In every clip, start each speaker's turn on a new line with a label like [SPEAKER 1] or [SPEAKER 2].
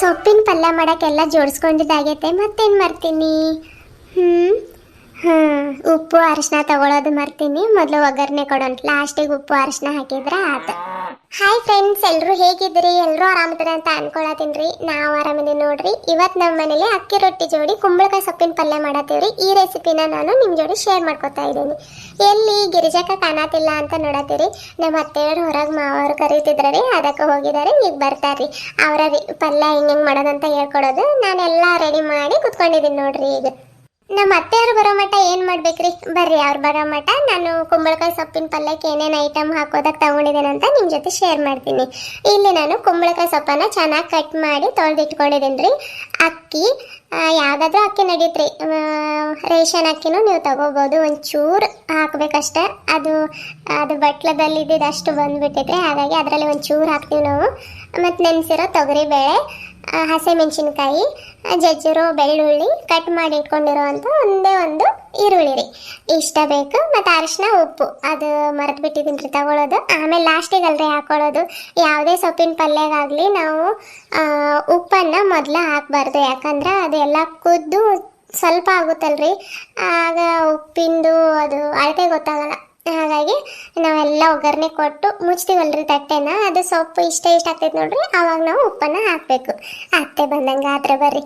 [SPEAKER 1] ಸೊಪ್ಪಿನ ಪಲ್ಯ ಮಾಡೋಕ್ಕೆಲ್ಲ ಜೋಡಿಸ್ಕೊಂಡಿದ್ದಾಗೈತೆ ಮತ್ತೇನು ಮಾಡ್ತೀನಿ? ಹ್ಞೂ ಹಾಂ ಉಪ್ಪು ಅರಿಶಿನ ತಗೊಳ್ಳೋದು ಮರ್ತೀನಿ. ಮೊದಲು ಒಗ್ಗರಣೆ ಕೊಡೋಣ. ಲಾಸ್ಟಿಗೆ ಉಪ್ಪು ಅರಿಶಿನ ಹಾಕಿದ್ರೆ ಆತ. ಹಾಯ್ ಫ್ರೆಂಡ್ಸ್ ಎಲ್ಲರೂ ಹೇಗಿದ್ದೀರಿ? ಎಲ್ಲರೂ ಆರಾಮದ್ರೆ ಅಂತ ಅನ್ಕೊಳತೀನಿ ರೀ. ನಾವು ಆರಾಮಿದ್ದೀವಿ ನೋಡ್ರಿ. ಇವತ್ತು ನಮ್ಮ ಮನೇಲಿ ಅಕ್ಕಿ ರೊಟ್ಟಿ ಜೋಡಿ ಕುಂಬಳಕಾಯಿ ಸೊಪ್ಪಿನ ಪಲ್ಯ ಮಾಡತ್ತೀವ್ರಿ. ಈ ರೆಸಿಪಿನ ನಾನು ನಿಮ್ಮ ಜೋಡಿ ಶೇರ್ ಮಾಡ್ಕೊತಾ ಇದ್ದೀನಿ. ಎಲ್ಲಿ ಗಿರಿಜಕ್ಕ ಕಾಣತಿಲ್ಲ ಅಂತ ನೋಡತ್ತೀರಿ. ನಮ್ಮ ಅತ್ತೆಯವ್ರು ಹೊರಗೆ ಮಾವರು ಕರೀತಿದ್ರ ರೀ. ಅದಕ್ಕೆ ಹೋಗಿದ್ದಾರೆ. ಈಗ ಬರ್ತಾರ್ರಿ. ಅವರ ಪಲ್ಯ ಹೆಂಗೆ ಹೆಂಗೆ ಮಾಡೋದಂತ ಹೇಳ್ಕೊಡೋದು. ನಾನೆಲ್ಲ ರೆಡಿ ಮಾಡಿ ಕುತ್ಕೊಂಡಿದ್ದೀನಿ ನೋಡ್ರಿ ಈಗ. ನಮ್ಮ ಅತ್ತೆಯವರು ಬರೋ ಮಟ್ಟ ಏನು ಮಾಡ್ಬೇಕ್ರಿ? ಬರ್ರಿ, ಅವ್ರು ಬರೋ ಮಟ್ಟ ನಾನು ಕುಂಬಳಕಾಯಿ ಸೊಪ್ಪಿನ ಪಲ್ಯಕ್ಕೆ ಏನೇನು ಐಟಮ್ ಹಾಕೋದಕ್ಕೆ ತಗೊಂಡಿದ್ದೇನೆ ಅಂತ ನಿಮ್ಮ ಜೊತೆ ಶೇರ್ ಮಾಡ್ತೀನಿ. ಇಲ್ಲಿ ನಾನು ಕುಂಬಳಕಾಯಿ ಸೊಪ್ಪನ್ನು ಚೆನ್ನಾಗಿ ಕಟ್ ಮಾಡಿ ತೊಳೆದಿಟ್ಕೊಂಡಿದ್ದೀನಿ ರೀ ಅಕ್ಕಿ ಯಾವುದಾದ್ರೂ ಅಕ್ಕಿ ನಡೀತ್ರಿ. ರೇಷನ್ ಅಕ್ಕಿನೂ ನೀವು ತಗೋಬೋದು. ಒಂಚೂರು ಹಾಕ್ಬೇಕಷ್ಟೆ. ಅದು ಅದು ಬಟ್ಲದಲ್ಲಿ ಇದ್ದಿದ್ದಷ್ಟು ಬಂದುಬಿಟ್ಟಿದ್ರೆ ಹಾಗಾಗಿ ಅದರಲ್ಲಿ ಒಂಚೂರು ಹಾಕ್ತೀವಿ ನಾವು. ಮತ್ತು ನೆನೆಸಿರೋ ತೊಗರಿಬೇಳೆ ಹಸಿಮೆಣಸಿನ್ಕಾಯಿ ಜಜ್ಜಿರೋ, ಬೆಳ್ಳುಳ್ಳಿ ಕಟ್ ಮಾಡಿ ಇಟ್ಕೊಂಡಿರುವಂಥ ಒಂದೇ ಒಂದು ಈರುಳ್ಳಿ ರೀ. ಇಷ್ಟ ಬೇಕು ಮತ್ತು ಅರಿಶಿನ, ಉಪ್ಪು. ಅದು ಮರೆತು ಬಿಟ್ಟಿದ್ದೀನಿ ರೀ ತಗೊಳ್ಳೋದು ಆಮೇಲೆ ಲಾಸ್ಟಿಗೆ ಅಲ್ರಿ ಹಾಕೊಳ್ಳೋದು ಯಾವುದೇ ಸೊಪ್ಪಿನ ಪಲ್ಯಗಾಗಲಿ ನಾವು ಉಪ್ಪನ್ನು ಮೊದಲು ಹಾಕಬಾರ್ದು. ಯಾಕಂದ್ರೆ ಅದೆಲ್ಲ ಕುದ್ದು ಸ್ವಲ್ಪ ಆಗುತ್ತಲ್ರಿ. ಆಗ ಉಪ್ಪಿಂದು ಅದು ಅಳತೆ ಗೊತ್ತಾಗಲ್ಲ. ಹಾಗಾಗಿ ನಾವೆಲ್ಲ ಒಗ್ಗರಣೆ ಕೊಟ್ಟು ಮುಚ್ತೀವಲ್ರಿ ತಟ್ಟೆನ? ಅದು ಸೊಪ್ಪು ಇಷ್ಟ ಇಷ್ಟ ಆಗ್ತೈತೆ ನೋಡ್ರಿ ಅವಾಗ ನಾವು ಉಪ್ಪನ್ನ ಹಾಕಬೇಕು. ಅತ್ತೆ ಬಂದಂಗೆ ಆದ್ರೆ ಬರ್ರಿ.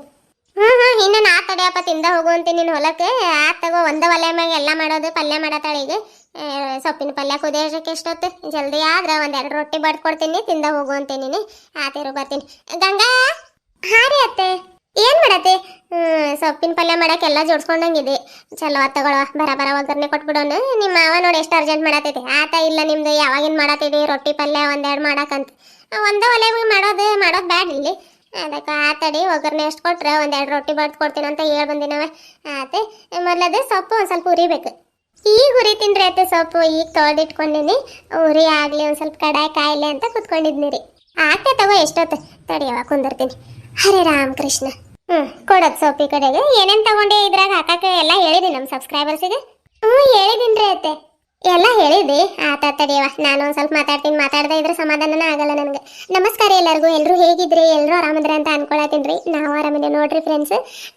[SPEAKER 1] ಹ್ಞೂ ಹ್ಞೂ ಇನ್ನು ನಾ ತಡೆಯಪ್ಪ ತಿಂದ ಹೋಗುವಂತೀನಿ ನೀನು ಹೊಲಕ್ಕೆ. ಆ ತಗೋ ಒಂದ ಒಲೆ ಮ್ಯಾಗ ಎಲ್ಲ ಮಾಡೋದು ಪಲ್ಯ ಮಾಡೋ ಈಗ. ಆ, ಸೊಪ್ಪಿನ ಪಲ್ಯ ಕುದಿಯೋಕ್ಕೆ ಎಷ್ಟೊತ್ತು? ಜಲ್ದಿ ಆದ್ರೆ ಒಂದೆರಡು ರೊಟ್ಟಿ ಬಡ್ಕೊಡ್ತೀನಿ ತಿಂದ ಹೋಗುವಂತೀನಿ ನೀನು. ಆತಿರು ಬರ್ತೀನಿ. ಗಂಗಾ! ಹಾಂ ರೀ ಅತ್ತೆ. ಏನು ಮಾಡತ್ತೆ? ಸೊಪ್ಪಿನ ಪಲ್ಯ ಮಾಡಕ್ಕೆ ಎಲ್ಲ ಜೋಡ್ಸ್ಕೊಂಡಂಗಿದೆ. ಚಲೋ ತಗೊಳವ ಬರ ಬರ ಒಗ್ಗರಣೆ ಕೊಟ್ಬಿಡೋನು. ನಿಮ್ಮ ಮಾವ ನೋಡಿ ಎಷ್ಟು ಅರ್ಜೆಂಟ್ ಮಾಡತೈತಿ. ಆತ ಇಲ್ಲ ನಿಮ್ದು ಯಾವಾಗಿನ ಮಾಡತ್ತಿದಿ ರೊಟ್ಟಿ ಪಲ್ಯ ಒಂದೆರಡು ಮಾಡಕ್ಕಂತ ಒಂದೇ ಒಲೆ ಮಾಡೋದು ಮಾಡೋದು ಬ್ಯಾಡ ಇಲ್ಲಿ. ಅದಕ್ಕೆ ಆತಡಿ ಒಗ್ಗರಣೆ ಎಷ್ಟು ಕೊಟ್ರೆ ಒಂದೆರಡು ರೊಟ್ಟಿ ಬಡ್ದು ಕೊಡ್ತೀನಿ ಅಂತ ಹೇಳಿ ಬಂದಿನವ. ಆತೆ, ಮೊದಲದು ಸೊಪ್ಪು ಒಂದು ಸ್ವಲ್ಪ ಉರಿಬೇಕು ಈಗ ತಿಂದ್ರೆ ಆಯ್ತು ಸೊಪ್ಪು, ಈಗ ತೊಳೆದಿಟ್ಕೊಂಡಿನಿ. ಉರಿ ಆಗಲಿ, ಒಂದು ಸ್ವಲ್ಪ ಕಡಾಯಿ ಕಾಯಿಲೆ ಅಂತ ಕುತ್ಕೊಂಡಿದ್ನಿ ರೀ. ಆತೆ ತಗೋ ಎಷ್ಟೊತ್ತು. ತಡಿಯವ ಕುಂದಿರ್ತೀನಿ. ಹರೇ ರಾಮ್ ಕೃಷ್ಣ ಹ್ಞೂ ಕೊಡೋದು ಸೊಪ್ಪಿ ಕಡೆಗೆ. ಏನೇನು ತಗೊಂಡೆ ಇದ್ರಾಗ ಹಾಕಕ್ಕೆ ಎಲ್ಲ ಹೇಳಿದ್ದೀನಿ ನಮ್ಮ ಸಬ್ಸ್ಕ್ರೈಬರ್ಸಿಗೆ ಹ್ಞೂ ಹೇಳಿದ್ದೀನಿ ರೀ ಅತ್ತೆ. ಎಲ್ಲ ಹೇಳಿದಿ? ಆತ ತಡಿಯವ ನಾನು ಒಂದು ಸ್ವಲ್ಪ ಮಾತಾಡ್ತೀನಿ. ಮಾತಾಡದೇ ಇದ್ರೆ ಸಮಾಧಾನನೇ ಆಗಲ್ಲ ನನಗೆ. ನಮಸ್ಕಾರ ಎಲ್ಲರಿಗೂ. ಎಲ್ಲರೂ ಹೇಗಿದ್ರಿ? ಎಲ್ಲರೂ ಆರಾಮದ್ರಿ ಅಂತ ಅನ್ಕೊಳತ್ತೀನಿ ರೀ ನಾವು ಆರಾಮಿದೆ ನೋಡ್ರಿ ಫ್ರೆಂಡ್ಸ್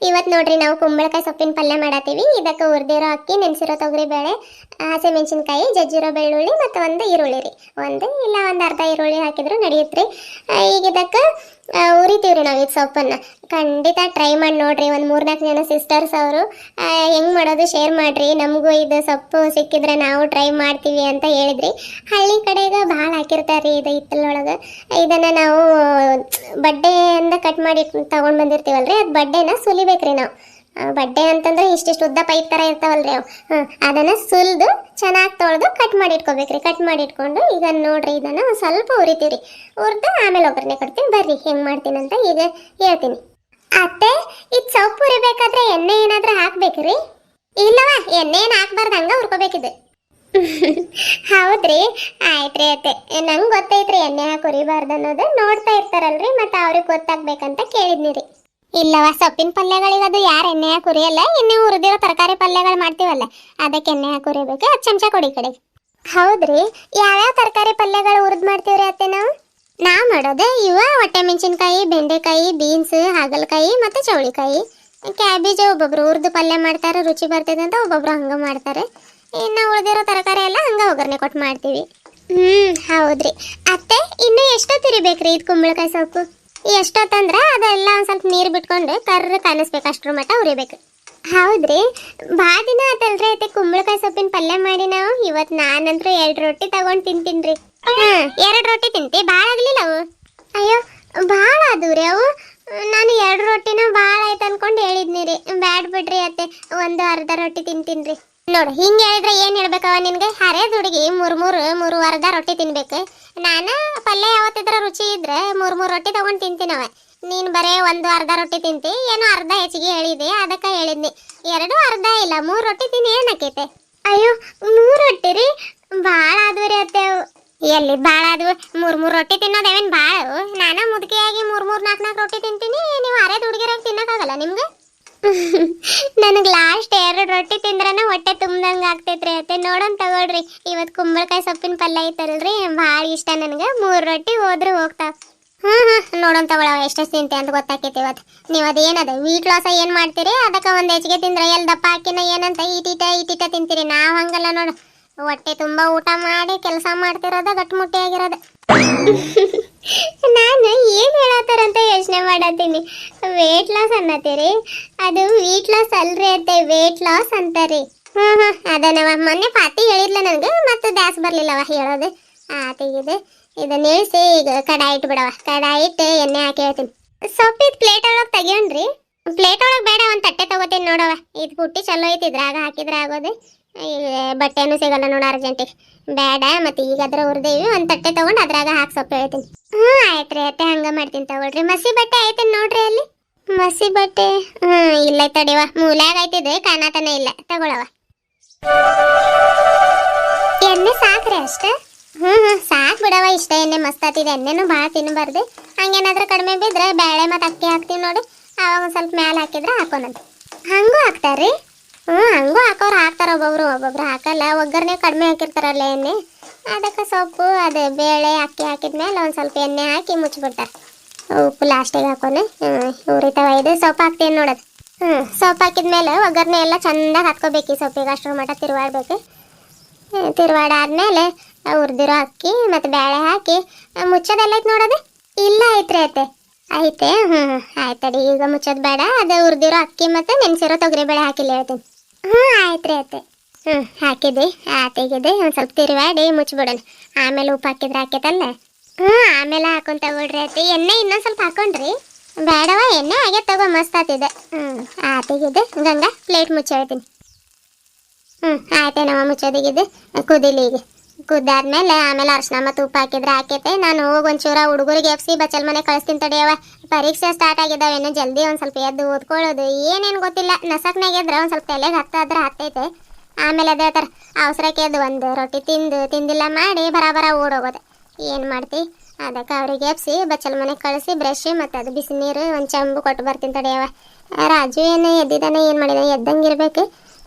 [SPEAKER 1] ಇವತ್ತು ನೋಡ್ರಿ ನಾವು ಕುಂಬಳಕಾಯಿ ಸೊಪ್ಪಿನ ಪಲ್ಯ ಮಾಡತ್ತೀವಿ ಇದಕ್ಕೆ ಉರ್ದಿರೋ ಅಕ್ಕಿ, ನೆನೆಸಿರೋ ತೊಗರಿ ಬೇಳೆ ಹಸಿಮೆಣಸಿನ್ಕಾಯಿ ಜಜ್ಜಿರೋ ಬೆಳ್ಳುಳ್ಳಿ ಮತ್ತು ಒಂದು ಈರುಳ್ಳಿ ರೀ. ಒಂದು ಇಲ್ಲ, ಒಂದು ಅರ್ಧ ಈರುಳ್ಳಿ ಹಾಕಿದ್ರು ನಡೆಯುತ್ತೆ ರೀ ಈಗ ಇದಕ್ಕೆ ಉರಿತೀವ್ರಿ ನಾವು ಈಗ ಸೊಪ್ಪನ್ನು. ಖಂಡಿತ ಟ್ರೈ ಮಾಡಿ ನೋಡ್ರಿ, ಒಂದು ಮೂರ್ನಾಲ್ಕು ಜನ ಸಿಸ್ಟರ್ಸ್ ಅವರು. ಹೆಂಗೆ ಮಾಡೋದು ಶೇರ್ ಮಾಡಿರಿ, ನಮಗೂ ಇದು ಸೊಪ್ಪು ಸಿಕ್ಕಿದ್ರೆ ನಾವು ಟ್ರೈ ಮಾಡ್ತೀವಿ ಅಂತ ಹೇಳಿದ್ರಿ. ಹಳ್ಳಿ ಕಡೆಗೆ ಭಾಳ ಹಾಕಿರ್ತಾರೆ ಇದು ಹಿತ್ತಲೊಳಗೆ. ಇದನ್ನು ನಾವು ಬಡ್ಡೆಯಿಂದ ಕಟ್ ಮಾಡಿ ತಗೊಂಡ್ ಬಂದಿರ್ತೀವಲ್ರಿ, ಅದು ಬಡ್ಡೆನ ಸುಲಿಬೇಕ್ರಿ ನಾವು. ಬಡ್ಡೆ ಅಂತಂದ್ರೆ ಇಷ್ಟಿಷ್ಟು ಉದ್ದ ಪೈಪ್ ಥರ ಇರ್ತಾವಲ್ರಿ ಅವು. ಹಾಂ, ಅದನ್ನು ಸುಲಿದು ಚೆನ್ನಾಗಿ ತೊಳೆದು ಕಟ್ ಮಾಡಿ ಇಟ್ಕೋಬೇಕ್ರಿ. ಕಟ್ ಮಾಡಿ ಇಟ್ಕೊಂಡು ಈಗ ನೋಡ್ರಿ ಇದನ್ನು ಸ್ವಲ್ಪ ಉರಿತೀವಿ ಹುರಿದು ಆಮೇಲೆ ಒಗ್ಗರಣೆ ಕೊಡ್ತೀನಿ ಬರ್ರಿ, ಹೆಂಗೆ ಮಾಡ್ತೀನಿ ಅಂತ ಈಗ ಹೇಳ್ತೀನಿ. ಅತ್ತೆ, ಇದು ಸೊಪ್ಪು ಉರಿಬೇಕಾದ್ರೆ ಎಣ್ಣೆ ಏನಾದ್ರೂ ಹಾಕ್ಬೇಕ್ರಿ? ಇಲ್ಲವ ಎಣ್ಣೆ ಏನು ಹಾಕ್ಬಾರ್ದು, ಹಂಗೆ ಉರ್ಕೋಬೇಕಿದೆ ಹೌದ್ರಿ. ಆಯ್ತ್ರಿ ಅತ್ತೆ. ನಂಗೆ ಗೊತ್ತೈತ್ರಿ ಎಣ್ಣೆ ಹಾಕಿ ಉರಿಬಾರ್ದು ಅನ್ನೋದು. ನೋಡ್ತಾ ಇರ್ತಾರಲ್ರಿ, ಮತ್ತೆ ಅವ್ರಿಗೆ ಗೊತ್ತಾಗ್ಬೇಕಂತ ಕೇಳಿದ್ನಿ ರೀ. ಇಲ್ಲವ, ಸೊಪ್ಪಿನ ಪಲ್ಯಗಳಿಗೆ ಅದು ಯಾರು ಎಣ್ಣೆ ಹಾಕಿ ಉರಿಯಲ್ಲ ಎಣ್ಣೆ ಹುರಿದಿರೋ ತರಕಾರಿ ಪಲ್ಯಗಳು ಮಾಡ್ತೀವಲ್ಲ, ಅದಕ್ಕೆ ಎಣ್ಣೆ ಉರಿಬೇಕು ಹತ್ತು ಚಮಚ ಕೊಡಿ ಕಡೆ. ಹೌದ್ರಿ, ಯಾವ್ಯಾವ ತರಕಾರಿ ಪಲ್ಯಗಳು ಹುರಿದು ಮಾಡ್ತೀವ್ರಿ ಅತ್ತೆ ನಾವು? ನಾ ಮಾಡೋದೇ ಇವ ಹೊಟ್ಟೆ ಮೆಣಸಿನ್ಕಾಯಿ, ಬೆಂಡೆಕಾಯಿ, ಬೀನ್ಸ್, ಹಾಗಲಕಾಯಿ ಮತ್ತು ಚೌಳಿಕಾಯಿ. ಕ್ಯಾಬೇಜ್ ಒಬ್ಬೊಬ್ರು ಹುರಿದು ಪಲ್ಯ ಮಾಡ್ತಾರೆ, ರುಚಿ ಬರ್ತದೆ ಅಂತ ಒಬ್ಬೊಬ್ರು ಹಂಗೆ ಮಾಡ್ತಾರೆ. ಇನ್ನು ಉಳಿದಿರೋ ತರಕಾರಿ ಎಲ್ಲ ಹಂಗೆ ಒಗ್ಗರಣೆ ಕೊಟ್ಟು ಮಾಡ್ತೀವಿ. ಹ್ಞೂ ಹೌದ್ರಿ. ಅತ್ತೆ, ಇನ್ನು ಎಷ್ಟೊತ್ತಿರಿ ಬೇಕ್ರಿ ಇದು ಕುಂಬಳಕಾಯಿ ಸೊಪ್ಪು? ಎಷ್ಟೊತ್ತಂದ್ರೆ ಅದೆಲ್ಲ ಒಂದು ಸ್ವಲ್ಪ ನೀರು ಬಿಟ್ಕೊಂಡು ಕರ್ರ ಕಾಣಿಸ್ಬೇಕು, ಅಷ್ಟರ ಮಟ್ಟ ಉರಿಬೇಕು. ಹೌದ್ರಿ. ಭಾಳ ದಿನ ಆತಲ್ರಿ ಐತೆ ಕುಂಬಳಕಾಯಿ ಸೊಪ್ಪಿನ ಪಲ್ಯ ಮಾಡಿ ನಾವು. ಇವತ್ತು ನಾನಂತೂ ಎರಡು ರೊಟ್ಟಿ ತಗೊಂಡು ತಿಂತೀನಿ ರೀ ಹಾಂ, ಎರಡು ರೊಟ್ಟಿ ತಿಂತಿ ಭಾಳ ಆಗಲಿಲ್ಲ ಅವು? ಅಯ್ಯೋ ಭಾಳ ಆದವು ರೀ ಅವು. ನಾನು ಎರಡು ರೊಟ್ಟಿನ ಭಾಳ ಆಯ್ತು ಅನ್ಕೊಂಡು ಹೇಳಿದ್ನಿ ರೀ. ಬ್ಯಾಡ್ ಬಿಡ್ರಿ ಅತ್ತೆ, ಒಂದು ಅರ್ಧ ರೊಟ್ಟಿ ತಿಂತೀನಿ ರೀ ನೋಡು, ಹಿಂಗೆ ಹೇಳಿದ್ರೆ ಏನು ಹೇಳ್ಬೇಕವ ನಿನಗೆ? ಹರೇದ್ ಹುಡುಗಿ ಮೂರು ಮೂರು ಅರ್ಧ ರೊಟ್ಟಿ ತಿನ್ಬೇಕು. ನಾನು ಪಲ್ಯ ಯಾವತ್ತಿದ್ರ ರುಚಿ ಇದ್ರೆ ಮೂರು ಮೂರು ರೊಟ್ಟಿ ತಗೊಂಡು ತಿಂತೀನವ. ನೀನು ಬರೇ ಒಂದು ಅರ್ಧ ರೊಟ್ಟಿ ತಿಂತಿ, ಏನೋ ಅರ್ಧ ಹೆಚ್ಚಿಗೆ ಹೇಳಿದೆ, ಅದಕ್ಕೆ ಹೇಳಿದ್ನಿ. ಎರಡು ಅರ್ಧ ಇಲ್ಲ, ಮೂರು ರೊಟ್ಟಿ ತಿನ್ನಿ ಏನಾಕೈತೆ ಅಯ್ಯೋ, ಮೂರು ರೊಟ್ಟಿ ರೀ? ಭಾಳ ಆದ್ವರಿ ಅತ್ತೇವು ಎಲ್ಲಿ ಭಾಳ ಆದ್ವು? ಮೂರು ಮೂರು ರೊಟ್ಟಿ ತಿನ್ನೋದೇವೇನು ಭಾಳ ನಾನು ಮುದುಕಿಯಾಗಿ ಮೂರು ಮೂರು ನಾಲ್ಕು ನಾಲ್ಕು ರೊಟ್ಟಿ ತಿಂತೀನಿ, ನೀವು ಅರೇದ ಹುಡುಗಿರಾಗಿ ತಿನ್ನೋಕ್ಕಾಗಲ್ಲ ನಿಮ್ಗೆ? ನನಗೆ ಲಾಸ್ಟ್ ಎರಡು ರೊಟ್ಟಿ ತಿಂದ್ರನ ಹೊಟ್ಟೆ ತುಂಬ್ದಂಗೆ ಆಗ್ತೈತ್ರಿ ಅತ್ತೆ. ನೋಡೋಣ ತಗೊಳ್ರಿ. ಇವತ್ತು ಕುಂಬಳಕಾಯಿ ಸೊಪ್ಪಿನ ಪಲ್ಯ ಐತಲ್ರಿ. ಭಾಳ ಇಷ್ಟ ನನಗೆ. ಮೂರು ರೊಟ್ಟಿ ಹೋದ್ರೆ ಹೋಗ್ತಾವ. ಹ್ಞೂ ಹ್ಞೂ ನೋಡೋಣ ತಗೊಳವ ಎಷ್ಟು ತಿಂತೆ ಅಂತ ಗೊತ್ತಾಕೈತಿ ಇವತ್ತು ನೀವು ಅದೇನದ ವೀಟ್ ಲಾಸ ಏನು ಮಾಡ್ತೀರಿ? ಅದಕ್ಕೆ ಒಂದು ಹೆಚ್ಚಿಗೆ ತಿಂದ್ರೆ ಎಲ್ಲಿ ದಪ್ಪ ಹಾಕಿನ ಏನಂತ ಈಟೀಟ ಈಟೀಟ ತಿಂತೀರಿ. ನಾವು ಹಂಗಲ್ಲ ನೋಡು. ಹೊಟ್ಟೆ ತುಂಬ ಊಟ ಮಾಡಿ ಕೆಲಸ ಮಾಡ್ತಿರೋದ ಗಟ್ಟಿಮುಟ್ಟಿ ಆಗಿರೋದು ನಾನು ಏನು ಹೇಳತ್ತಾರಂತ ಯೋಚನೆ ಮಾಡತ್ತೀನಿ ವೇಟ್ ಲಾಸ್ ಅನ್ನತ್ತೀರಿ ಅದು ವೀಟ್ ಲಾಸ್ ಅಲ್ರಿ ಅತ್ತೆ ವೇಟ್ ಲಾಸ್ ಅಂತಾರಿ ಹ್ಮ್ ಹ್ಮ್, ಅದನವ. ಮೊನ್ನೆ ಪಾತಿ ಹೇಳಿದ್ಲ ನನಗೆ, ಮತ್ತೆ ದಾಸ್ ಬರಲಿಲ್ಲವ ಹೇಳೋದು. ಆತಿಗಿದೆ ಇದನ್ನ ಇಳಿಸಿ, ಈಗ ಕಡಾಯಿ ಇಟ್ಟು ಬಿಡವ. ಕಡಾಯಿ ಇಟ್ಟು ಎಣ್ಣೆ ಹಾಕಿ ಹೇಳ್ತೀನಿ. ಸೊಪ್ಪಿದ ಪ್ಲೇಟ್ ಒಳಗೆ ತೆಗಿಯೋಣ್ರಿ ಪ್ಲೇಟ್ ಒಳಗೆ ಬೇಡ, ಒಂದು ತಟ್ಟೆ ತಗೋತೀನಿ ನೋಡವ. ಇದು ಪುಟ್ಟಿ ಚಲೋ ಐತಿ, ಇದ್ರಾಗ ಹಾಕಿದ್ರೆ ಆಗೋದು. ಬಟ್ಟೆನೂ ಸಿಗಲ್ಲ ನೋಡ ಅರ್ಜೆಂಟಿಗೆ. ಬೇಡ, ಮತ್ತೆ ಈಗ ಅದ್ರ ಹುರಿದೇವಿ, ಒಂದು ತಟ್ಟೆ ತಗೊಂಡು ಅದ್ರಾಗ ಹಾಕಿ ಸೊಪ್ಪು ಹೇಳ್ತೀನಿ. ಹ್ಞೂ ಆಯ್ತು ಅತ್ತೆ ಹಂಗೆ ಮಾಡ್ತೀನಿ ತಗೊಳ್ರಿ. ಮಸಿ ಬಟ್ಟೆ ಐತೆ ನೋಡ್ರಿ ಅಲ್ಲಿ? ಮಸಿ ಬಟ್ಟೆ. ಹ್ಮ್, ಇಲ್ಲ ತಡಿವ ಮೂಲ್ಯಾಗ ಐತಿದೆ ಕಾಣತನ ಇಲ್ಲ. ತಗೊಳವ ಎಣ್ಣೆ ಸಾಕ್ರಿ ಅಷ್ಟೇ? ಹ್ಮ್ ಹ್ಮ್, ಸಾಕ್ ಬಿಡವ ಇಷ್ಟ ಎಣ್ಣೆ ಮಸ್ತ್ ಆತಿದೆ ಎಣ್ಣೆನೂ ಭಾಳ ತಿನ್ನಬಾರ್ದು ಹಂಗೇನಾದ್ರೂ ಕಡಿಮೆ ಬಿದ್ರೆ ಬೇಳೆ ಮತ್ತೆ ಅಕ್ಕಿ ಹಾಕ್ತೀವಿ ನೋಡಿ. ಅವಾಗ ಒಂದು ಸ್ವಲ್ಪ ಮ್ಯಾಲ ಹಾಕಿದ್ರೆ ಹಾಕೋನಂತ. ಹಂಗೂ ಹಾಕ್ತಾರ್ರಿ? ಹ್ಞೂ ಹಂಗೂ ಹಾಕೋರು ಹಾಕ್ತಾರ ಒಬ್ಬೊಬ್ರು. ಒಬ್ಬೊಬ್ರು ಹಾಕಲ್ಲ. ಒಗ್ಗರಣೆ ಕಡಿಮೆ ಹಾಕಿರ್ತಾರಲ್ಲ ಎಣ್ಣೆ. ಅದಕ್ಕೆ ಸೊಪ್ಪು, ಅದೇ ಬೇಳೆ, ಅಕ್ಕಿ ಹಾಕಿದ್ಮೇಲೆ ಒಂದು ಸ್ವಲ್ಪ ಎಣ್ಣೆ ಹಾಕಿ ಮುಚ್ಚಿಬಿಡ್ತಾರೆ ಉಪ್ಪು ಲಾಸ್ಟಿಗೆ ಹಾಕೋನೆ ಉರಿತಾವ ಇದು ಸೊಪ್ಪು ಹಾಕ್ತೀನಿ ನೋಡೋದು. ಹ್ಞೂ ಸೊಪ್ಪು ಹಾಕಿದ್ಮೇಲೆ ಒಗ್ಗರಣೆ ಎಲ್ಲ ಚೆಂದಾಗಿ ಹಾಕ್ಕೋಬೇಕು ಈ ಸೊಪ್ಪಿಗೆ ಅಷ್ಟರ ಮಟ್ಟ ತಿರುವಾಡ್ಬೇಕು. ತಿರುವಾಡಾದ್ಮೇಲೆ ಹುರಿದಿರೋ ಅಕ್ಕಿ ಮತ್ತು ಬೇಳೆ ಹಾಕಿ ಮುಚ್ಚೋದೆಲ್ಲ ಐತೆ ನೋಡೋದು? ಇಲ್ಲ ಐತ್ರಿ ಐತೆ ಐತೆ ಹ್ಞೂ ಆಯ್ತಡಿ ಈಗ ಮುಚ್ಚೋದು ಬೇಡ. ಅದು ಹುರಿದಿರೋ ಅಕ್ಕಿ ಮತ್ತು ನೆನೆಸಿರೋ ತೊಗರಿ ಬೇಳೆ ಹಾಕಿಲ್ಲ ಹೇಳ್ತೀನಿ. ಹ್ಞೂ ಆಯ್ತು ರೀ ಐತೆ ಹ್ಞೂ ಹಾಕಿದ್ದೆ ತೆಗಿದೆ ಒಂದು ಸ್ವಲ್ಪ ತಿರುವಾಡಿ ಮುಚ್ಚಿಬಿಡೋಣ ಆಮೇಲೆ ಉಪ್ಪು ಹಾಕಿದ್ರೆ ಹಾಕೈತಲ್ಲ? ಹ್ಞೂ ಆಮೇಲೆ ಹಾಕೊಂತ ಬಿಡ್ರಿ ಆತಿ ಎಣ್ಣೆ ಇನ್ನೊಂದು ಸ್ವಲ್ಪ ಹಾಕೊಂಡ್ರಿ. ಬೇಡವ? ಎಣ್ಣೆ ಹಾಗೆ ತಗೋ, ಮಸ್ತ್ ಆತಿದೆ ಹ್ಞೂ ಆತಿಗಿದೆ ಗಂಗಾ ಪ್ಲೇಟ್ ಮುಚ್ಚಿ ಹ್ಮ್ ಹ್ಞೂ ಆಯ್ತೇನವ ಮುಚ್ಚೋದಿಗಿದೆ ಕುದಿಲಿ ಈಗ. ಕುದ್ದಾದ್ಮೇಲೆ ಆಮೇಲೆ ಅರ್ಶಿನ ಮತ್ತು ಉಪ್ಪು ಹಾಕಿದ್ರೆ ಹಾಕೈತೆ. ನಾನು ಹೋಗಿ ಒಂಚೂರ ಹುಡುಗರಿಗೆ ಎಫ್ಸಿ ಬಚ್ಚಲ್ ಮನೆ ಕಳಿಸ್ತೀನಿ ತಡೆಯವ ಪರೀಕ್ಷೆ ಸ್ಟಾರ್ಟ್ ಆಗಿದ್ದಾವೆ. ಇನ್ನು ಜಲ್ದಿ ಒಂದು ಸ್ವಲ್ಪ ಎದ್ದು ಓದ್ಕೊಳ್ಳೋದು. ಏನೇನು ಗೊತ್ತಿಲ್ಲ. ನಸಕ್ನಾಗ ಎದ್ರೆ ಒಂದು ಸ್ವಲ್ಪ ತಲೆಗೆ ಹತ್ತಾದ್ರೆ ಹತ್ತೈತೆ ಆಮೇಲೆ ಅದೇ ಥರ ಅವಸರಕ್ಕೆ ಎದ್ದು ಒಂದು ರೊಟ್ಟಿ ತಿಂದು, ತಿಂದಿಲ್ಲ ಮಾಡಿ ಬರಾಬರ ಓಡೋಗೋದು. ಏನು ಮಾಡ್ತಿ? ಅದಕ್ಕೆ ಅವ್ರಿಗೆ ಎಪ್ಸಿ ಬಚ್ಚಲ್ ಮನೆಗೆ ಕಳಿಸಿ ಬ್ರಷ್ ಮತ್ತು ಅದು ಬಿಸಿ ನೀರು, ಒಂದು ಚಂಬು ಕೊಟ್ಟು ಬರ್ತೀನಿ ತಡೆಯವ ರಾಜು ಏನು ಎದ್ದಿದ್ದಾನೆ ಏನು ಮಾಡಿದಾನೆ, ಎದ್ದಂಗೆ ಇರಬೇಕು.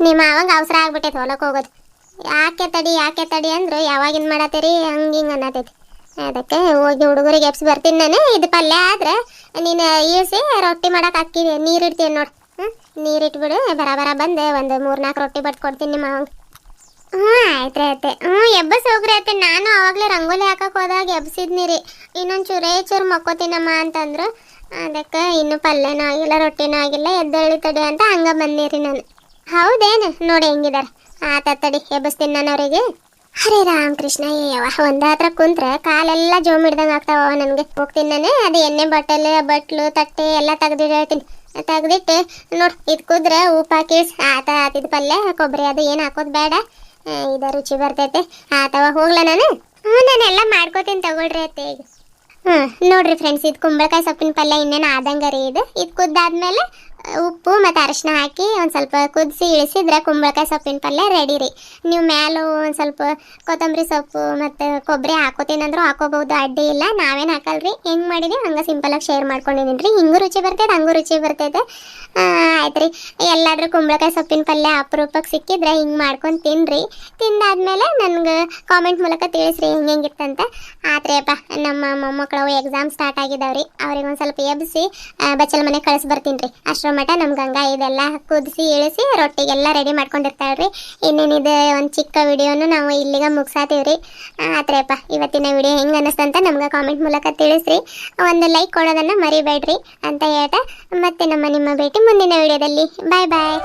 [SPEAKER 1] ನಿಮ್ಮ ಆವಾಗ ಅವಸರ ಆಗ್ಬಿಟ್ಟೈತೆ ಹೊಲಕ್ಕೆ ಹೋಗೋದು. ಯಾಕೆ ತಡಿ ಯಾಕೆ ತಡಿ ಅಂದ್ರು, ಯಾವಾಗಿನ ಮಾಡತ್ತೀರಿ, ಹಂಗೆ ಹಿಂಗೆ ಅನ್ನತೈತಿ ಅದಕ್ಕೆ ಹೋಗಿ ಹುಡುಗರಿಗೆ ಎಪ್ಸಿ ಬರ್ತೀನಿ ನಾನು, ಇದು ಪಲ್ಯ ಆದ್ರೆ ನೀನು ಇಳಿಸಿ ರೊಟ್ಟಿ ಮಾಡೋಕೆ ಹಾಕಿದೆ, ನೀರು ಇಡ್ತೀನಿ ನೋಡಿ. ಹ್ಞೂ ನೀರು ಇಟ್ಬಿಡು ಬರ ಬರ ಬಂದು ಒಂದು ಮೂರು ನಾಲ್ಕು ರೊಟ್ಟಿ ಬಟ್ ಕೊಡ್ತೀನಿ ನಿಮ್ಮ ಅವಂಗೆ ಹ್ಞೂ ಆಯ್ತು ಆಯ್ತು ಹ್ಞೂ ಎಬ್ಬಸ್ ಹೋಗ್ರಿ ಆಯ್ತು ನಾನು ಅವಾಗಲೇ ರಂಗೋಲಿ ಹಾಕಕ್ಕೆ ಹೋದಾಗ ಎಬ್ಸಿದ್ನಿ ರೀ. ಇನ್ನೊಂದು ಚೂರೇ ಚೂರು ಮಕ್ಕೋತೀನಮ್ಮ ಅಂತಂದ್ರು. ಅದಕ್ಕೆ ಇನ್ನು ಪಲ್ಯನೂ ಆಗಿಲ್ಲ, ರೊಟ್ಟಿನೂ ಆಗಿಲ್ಲ. ಎದ್ದೇಳಿ ತಡಿ ಅಂತ ಹಂಗೆ ಬಂದಿರಿ ನಾನು. ಹೌದೇನು? ನೋಡಿ ಹೆಂಗಿದಾರೆ. ಆತ ತಡಿ, ಎಬ್ಬಸ್ತೀನಿ ನಾನು ಅವರಿಗೆ. ಅರೆ ರಾಮಕೃಷ್ಣ ಕೃಷ್ಣ ಅಯ್ಯವ ಒಂದ ಹತ್ರ ಕುಂತ್ರೆ ಕಾಲೆಲ್ಲ ಜೋಮ್ ಹಿಡ್ದಂಗೆ ಆಗ್ತಾವ ನನಗೆ. ಹೋಗ್ತೀನಿ ನಾನು. ಅದು ಎಣ್ಣೆ ಬಟ್ಟಲು ಬಟ್ಲು, ತಟ್ಟೆ ಎಲ್ಲ ತೆಗ್ದಿಟ್ಟು ಹೇಳ್ತೀನಿ. ತೆಗ್ದಿಟ್ಟು ನೋಡಿ, ಇದು ಕುದ್ರೆ ಉಪ್ಪು ಹಾಕಿ, ಆತ ಆತಿದ ಪಲ್ಯ, ಕೊಬ್ಬರಿ, ಅದು ಏನು ಹಾಕೋದು ಬೇಡ. ರುಚಿ ಬರ್ತೈತೆ. ಆತವ ಹೋಗ್ಲ ನಾನು? ಹ್ಞೂ ನಾನೆಲ್ಲ ಮಾಡ್ಕೋತೀನಿ ತಗೊಳ್ರಿ ಅತ್ತೆ ಈಗ. ಹ್ಞೂ, ನೋಡ್ರಿ ಫ್ರೆಂಡ್ಸ್ ಇದು ಕುಂಬಳಕಾಯಿ ಸೊಪ್ಪಿನ ಪಲ್ಯ ಇನ್ನೇನು ಆದಂಗೆ ರೀ ಇದು. ಇದು ಕುದ್ದಾದ್ಮೇಲೆ ಉಪ್ಪು ಮತ್ತು ಅರಶಿನ ಹಾಕಿ ಒಂದು ಸ್ವಲ್ಪ ಕುದಿಸಿ ಇಳಿಸಿದ್ರೆ ಕುಂಬಳಕಾಯಿ ಸೊಪ್ಪಿನ ಪಲ್ಯ ರೆಡಿ ರೀ. ನೀವು ಮ್ಯಾಲೂ ಒಂದು ಸ್ವಲ್ಪ ಕೊತ್ತಂಬರಿ ಸೊಪ್ಪು ಮತ್ತು ಕೊಬ್ಬರಿ ಹಾಕೋತೀನಂದ್ರೂ ಹಾಕೋಬಹುದು, ಅಡ್ಡಿ ಇಲ್ಲ. ನಾವೇನು ಹಾಕಲ್ರಿ? ಹೆಂಗೆ ಮಾಡಿದೀವಿ? ಹಂಗೆ ಸಿಂಪಲಾಗಿ ಶೇರ್ ಮಾಡ್ಕೊಂಡಿದ್ದೀನಿ ರೀ ಹಿಂಗೂ ರುಚಿ ಬರ್ತೈತೆ, ಹಂಗೂ ರುಚಿ ಬರ್ತೈತೆ. ಆಯ್ತು ರೀ ಎಲ್ಲಾದ್ರೂ ಕುಂಬಳಕಾಯಿ ಸೊಪ್ಪಿನ ಪಲ್ಯ ಅಪರೂಪಕ್ಕೆ ಸಿಕ್ಕಿದ್ರೆ ಹಿಂಗೆ ಮಾಡ್ಕೊಂಡು ತಿನ್ನಿರಿ ತಿಂದಾದ್ಮೇಲೆ ನನಗೆ ಕಾಮೆಂಟ್ ಮೂಲಕ ತಿಳಿಸ್ರಿ ಹಿಂಗೆ ಹೆಂಗಿತ್ತಂತ ಆತ್ರಿ ಅಪ್ಪ, ನಮ್ಮ ಮೊಮ್ಮಕ್ಕಳು ಎಕ್ಸಾಮ್ ಸ್ಟಾರ್ಟ್ ಆಗಿದಾವ್ರಿ. ಅವ್ರಿಗೆ ಒಂದು ಸ್ವಲ್ಪ ಎಬ್ಬಿಸಿ ಬಚ್ಚಲ ಮನೆ ಕಳಿಸಿ ಬರ್ತೀನಿ ರೀ ಅಷ್ಟರ ಮಟ್ಟ ನಮ್ಮ ಗಂಗಾ ಇದೆಲ್ಲ ಕುದಿಸಿ, ಇಳಿಸಿ ರೊಟ್ಟಿಗೆಲ್ಲ ರೆಡಿ ಮಾಡ್ಕೊಂಡಿರ್ತಾಳ್ರಿ. ಇನ್ನೇನಿದೆ ಒಂದು ಚಿಕ್ಕ ವಿಡಿಯೋನು ನಾವು ಇಲ್ಲಿಗೆ ರೀ ಆತ್ರಿಯಪ್ಪ ಇವತ್ತಿನ ವಿಡಿಯೋ ಹೆಂಗೆ ಅನ್ನಿಸ್ತಂತ ನಮ್ಗೆ ಕಾಮೆಂಟ್ ಮೂಲಕ ತಿಳಿಸ್ರಿ. ಒಂದು ಲೈಕ್ ಕೊಡೋದನ್ನು ಮರಿಬೇಡ್ರಿ ಅಂತ ಹೇಳ್ತಾ, ಮತ್ತೆ ನಮ್ಮ ನಿಮ್ಮ ಭೇಟಿ ಮುಂದಿನ ವಿಡಿಯೋದಲ್ಲಿ ಬಾಯ್ ಬಾಯ್